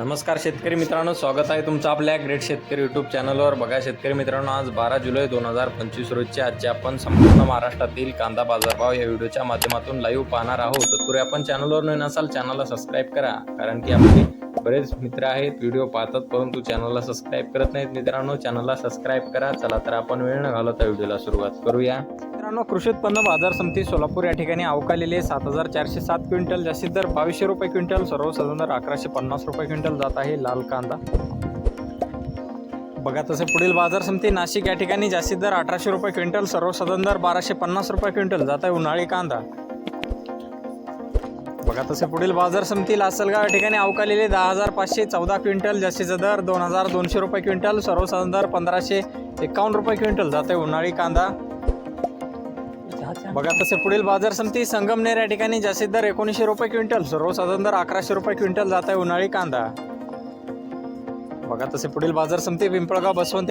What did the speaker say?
नमस्कार शेतकरी मित्रांनो स्वागत आहे तुमचं आपल्या ग्रेट शेतकरी यूट्यूब चॅनलवर बघा शेतकरी मित्रांनो आज बारा जुलै दोन हजार पंचवीस रोजच्या आजचे आपण संपूर्ण महाराष्ट्रातील कांदा बाजारभाव या व्हिडिओच्या माध्यमातून लाईव्ह पाहणार आहोत. तत्पूर्वी आपण चॅनलवर नवीन असाल चॅनलला सबस्क्राईब करा. कारण की आपले बरेच मित्र आहेत व्हिडिओ पाहतात परंतु चॅनलला सबस्क्राईब करत नाहीत. मित्रांनो चॅनलला सबस्क्राईब करा. चला तर आपण वेळ न घालवता व्हिडिओला सुरुवात करूया. मित्रांनो कृषी उत्पन्न बाजार समिती सोलापूर या ठिकाणी अवकालेले सात हजार चारशे सात क्विंटल जास्तीत दर बावीसशे रुपये क्विंटल सर्वसाधारण दर अकराशे पन्नास रुपये क्विंटल जात आहे लाल कांदा. बघा तसे पुढील बाजार समिती नाशिक या ठिकाणी जास्तीत दर अठराशे रुपये क्विंटल सर्वसाधारण दर बाराशे पन्नास रुपये क्विंटल जात आहे उन्हाळी कांदा. बघा तसे पुढील बाजार समिती लासलगाव या ठिकाणी अवकालेले दहा हजार पाचशे चौदा क्विंटल जास्तीचा दर दोन हजार दोनशे रुपये क्विंटल सर्वसाधारण दर पंधराशे एकावन्न रुपये क्विंटल जात आहे उन्हाळी कांदा. बघा तसे पुढील बाजार समिती संगमनेर या ठिकाणी जास्तीत दर एकोणीसशे रुपये क्विंटल सर्वसाधारण दर अकराशे रुपये क्विंटल जात आहे उन्हाळी कांदा. बघा तसे पुढील बाजार समिती पिंपळगाव बसवंत